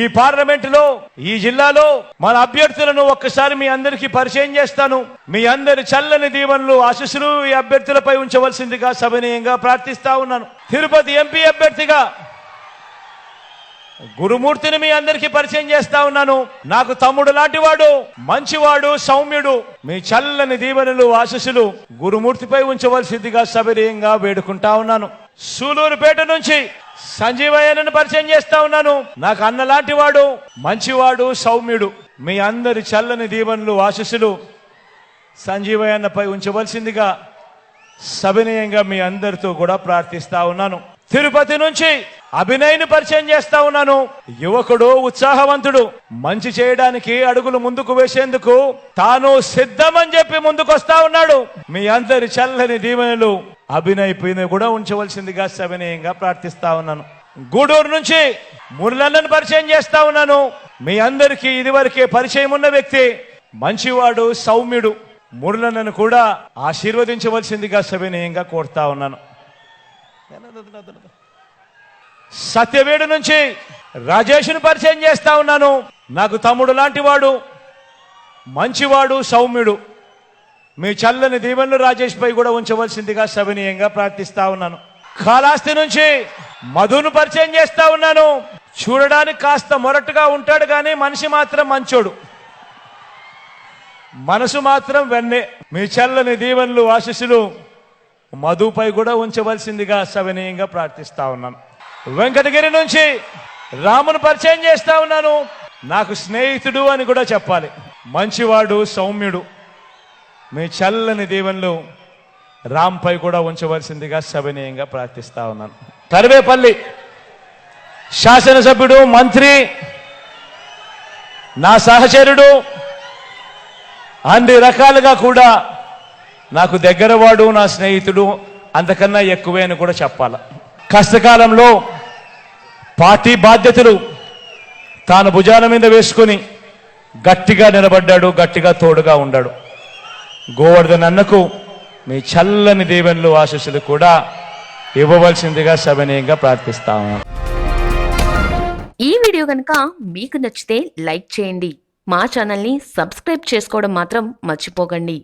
ఈ పార్లమెంటులో ఈ జిల్లాలో మన అభ్యర్థులను ఒక్కసారి మీ అందరికీ పరిచయం చేస్తాను. మీ అందరి చల్లని దీవెనలు ఆశీస్సులు ఈ అభ్యర్థులపై ఉంచవలసిందిగా సవినయంగా ప్రార్థిస్తా ఉన్నాను. తిరుపతి ఎంపీ అభ్యర్థిగా గురుమూర్తిని మీ అందరికీ పరిచయం చేస్తా ఉన్నాను. నాకు తమ్ముడు లాంటివాడు మంచివాడు సౌమ్యుడు మీ చల్లని దీవెనలు ఆశస్సులు గురుమూర్తిపై ఉంచవలసిందిగా సవినీయంగా వేడుకుంటా ఉన్నాను. సూలూరుపేట నుంచి సంజీవయ్యను పరిచయం చేస్తా ఉన్నాను. నాకు అన్న లాంటివాడు మంచివాడు సౌమ్యుడు మీ అందరి చల్లని దీవెనలు ఆశస్సులు సంజీవయ్యన్నపై ఉంచవలసిందిగా సవినయంగా మీ అందరితో కూడా ప్రార్థిస్తా ఉన్నాను. తిరుపతి నుంచి అభినయ్ని పరిచయం చేస్తా ఉన్నాను. యువకుడు ఉత్సాహవంతుడు. మంచి చేయడానికి అడుగులు ముందుకు వేసేందుకు తాను సిద్ధమని చెప్పి ముందుకొస్తా ఉన్నాడు. మీ అందరి చల్లని దీవెనలు అభినయ్ పైన కూడా ఉంచవలసిందిగా సవినయంగా ప్రార్థిస్తా ఉన్నాను. గూడూరు నుంచి మురళన్నను పరిచయం చేస్తా ఉన్నాను. మీ అందరికీ ఇదివరకే పరిచయం ఉన్న వ్యక్తి మంచివాడు సౌమ్యుడు. మురళన్నను కూడా ఆశీర్వదించవలసిందిగా సవినయంగా కోరుతా ఉన్నాను. సత్యవేడు నుంచి రాజేష్ను పరిచయం చేస్తా ఉన్నాను. నాకు తమ్ముడు లాంటి వాడు మంచివాడు సౌమ్యుడు. మీ చల్లని దీవెనలు రాజేష్ పై కూడా ఉంచవలసిందిగా సవినీయంగా ప్రార్థిస్తా ఉన్నాను. కాలాస్తి నుంచి మధును పరిచయం చేస్తా ఉన్నాను. చూడడానికి కాస్త మొరటుగా ఉంటాడు కానీ మనిషి మాత్రం మంచోడు. మనసు మాత్రం వెన్నే. మీ చల్లని దీవెనలు ఆశీస్సులు మధుపై కూడా ఉంచవలసిందిగా సవినీయంగా ప్రార్థిస్తా ఉన్నాను. వెంకటగిరి నుంచి రామును పరిచయం చేస్తా ఉన్నాను. నాకు స్నేహితుడు అని కూడా చెప్పాలి. మంచివాడు సౌమ్యుడు. మీ చల్లని దీవెనలు రాంపై కూడా ఉంచవలసిందిగా సవినీయంగా ప్రార్థిస్తా ఉన్నాను. తరివేపల్లి శాసనసభ్యుడు మంత్రి నా సహచరుడు అన్ని రకాలుగా కూడా నాకు దగ్గరవాడు నా స్నేహితుడు అంతకన్నా ఎక్కువే అని కూడా చెప్పాల. కష్టకాలంలో పార్టీ బాధ్యతలు తాను భుజాల మీద వేసుకొని గట్టిగా నిలబడ్డాడు గట్టిగా తోడుగా ఉన్నాడు గోవర్ధన్ అన్నకు మీ చల్లని దీవెనలు ఆశీస్సులు కూడా ఇవ్వవలసిందిగా సవినయంగా ప్రార్థిస్తాము. ఈ వీడియో కనుక మీకు నచ్చితే లైక్ చేయండి. మా ఛానల్ని సబ్స్క్రైబ్ చేసుకోవడం మాత్రం మర్చిపోకండి.